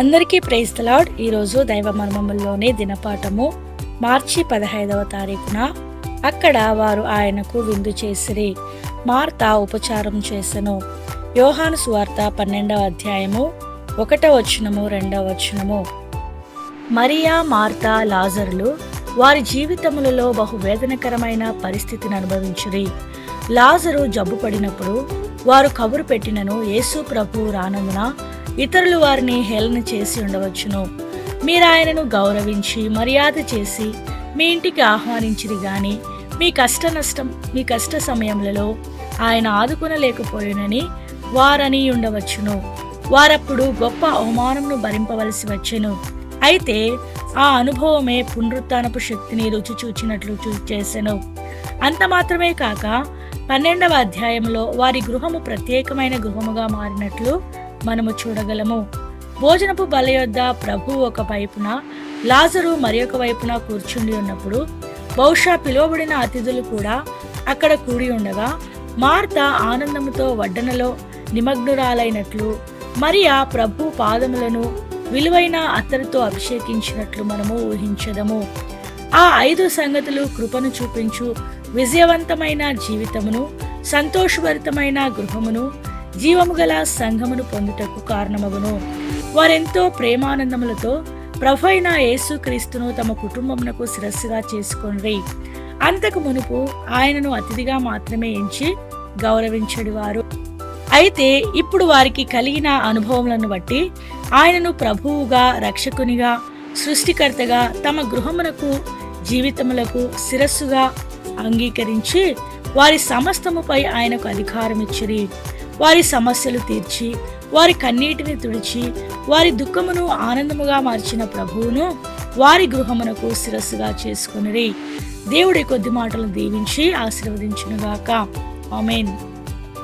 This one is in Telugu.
అందరికీ ప్రైజ్ తలాడ్ ఈరోజు దైవ మర్మముల్లోని దినపాఠము. మార్చి పదహైదవ తారీఖున అక్కడ వారు ఆయనకు విందు చేసిరి. మార్త ఉపచారం చేసెను. యోహాను సువార్త పన్నెండవ అధ్యాయము ఒకటవ వచనము రెండవ వచనము. మరియా మార్తా లాజర్లు వారి జీవితములలో బహు వేదనకరమైన పరిస్థితిని అనుభవించురి. లాజరు జబ్బు పడినప్పుడు వారు కబురు పెట్టినను యేసు ప్రభు రానందున ఇతరులు వారిని హేళన చేసి ఉండవచ్చును. మీరు ఆయనను గౌరవించి మర్యాద చేసి మీ ఇంటికి ఆహ్వానించిరి గాని మీ కష్ట నష్టం మీ కష్ట సమయంలో ఆయన ఆదుకునలేకపోయినని వారని ఉండవచ్చును. వారప్పుడు గొప్ప అవమానంను భరింపవలసి వచ్చెను. అయితే ఆ అనుభవమే పునరుత్నపు శక్తిని రుచి చూచినట్లు చూ చేసెను. అంత మాత్రమే కాక పన్నెండవ అధ్యాయంలో వారి గృహము ప్రత్యేకమైన గృహముగా మారినట్లు మనము చూడగలము. భోజనపు బల యొద్ద ప్రభు ఒక వైపున లాజరు మరి ఒక వైపున కూర్చుండి ఉన్నప్పుడు బహుశా పిలువబడిన అతిథులు కూడా అక్కడ కూడి ఉండగా మార్త ఆనందముతో వడ్డనలో నిమగ్నురాలైనట్లు మరియా ప్రభు పాదములను విలువైన అత్తరుతో అభిషేకించినట్లు మనము ఊహించదము. ఆ ఐదు సంగతులు కృపను చూపించు విజయవంతమైన జీవితమును సంతోషభరితమైన గృహమును జీవము గల సంఘమును పొందుటకు కారణమగును. వారెంతో ప్రేమానందములతో ప్రభైన యేసు యేసుక్రీస్తును తమ కుటుంబమునకు శిరస్సుగా చేసుకొనిరి. అంతకు మునుపు ఆయనను అతిథిగా మాత్రమే ఎంచి గౌరవించడివారు. అయితే ఇప్పుడు వారికి కలిగిన అనుభవములను బట్టి ఆయనను ప్రభువుగా రక్షకునిగా సృష్టికర్తగా తమ గృహమునకు జీవితములకు శిరస్సుగా అంగీకరించి వారి సమస్తముపై ఆయనకు అధికారం ఇచ్చిరి వారి సమస్యలు తీర్చి వారి కన్నీటిని తుడిచి వారి దుఃఖమును ఆనందముగా మార్చిన ప్రభువును వారి గృహమునకు శిరస్సుగా చేసుకుని దేవుడి కొద్ది మాటలు దీవించి ఆశీర్వదించునుగాక. ఆమెన్.